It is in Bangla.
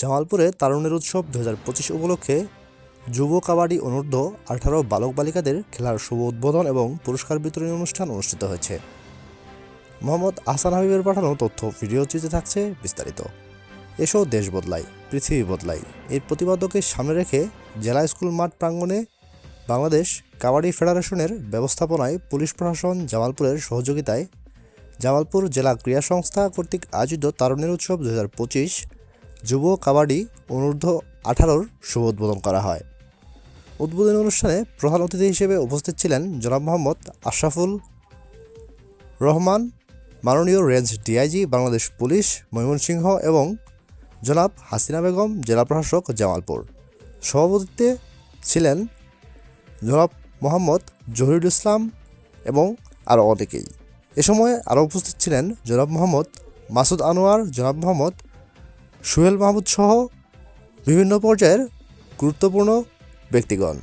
জামালপুরে তারুণের উৎসব দু হাজার পঁচিশ উপলক্ষে যুব কাবাডি অনূর্ধ্ব আঠারো বালক বালিকাদের খেলার শুভ উদ্বোধন এবং পুরস্কার বিতরণী অনুষ্ঠান অনুষ্ঠিত হয়েছে। মোহাম্মদ আহসান হাবিবের পাঠানো তথ্য ভিডিওচিতে থাকছে বিস্তারিত। এসো দেশ বদলাই, পৃথিবী বদলাই। এই প্রতিপাদ্যকে সামনে রেখে জেলা স্কুল মাঠ প্রাঙ্গণে বাংলাদেশ কাবাডি ফেডারেশনের ব্যবস্থাপনায় পুলিশ প্রশাসন জামালপুরের সহযোগিতায় জামালপুর জেলা ক্রীড়া সংস্থা কর্তৃক আয়োজিত তারুণের উৎসব দু হাজার পঁচিশ যুব কাবাডি অনূর্ধ্ব আঠারোর শুভ উদ্বোধন করা হয়। উদ্বোধনী অনুষ্ঠানে প্রধান অতিথি হিসেবে উপস্থিত ছিলেন জনাব মোহাম্মদ আশরাফুল রহমান, মাননীয় range DIG, Bangladesh police, Mymensingh এবং জনাব হাসিনা বেগম, জেলা প্রশাসক জামালপুর। সভাপতিত্বে ছিলেন জনাব মোহাম্মদ জহিরুল ইসলাম এবং আরও অনেকেই। এ সময় আরও উপস্থিত ছিলেন জনাব মোহাম্মদ মাসুদ আনোয়ার, জনাব মোহাম্মদ সুহেল মাহমুদ সহ বিভিন্ন পর্যায়ের গুরুত্বপূর্ণ ব্যক্তিগণ।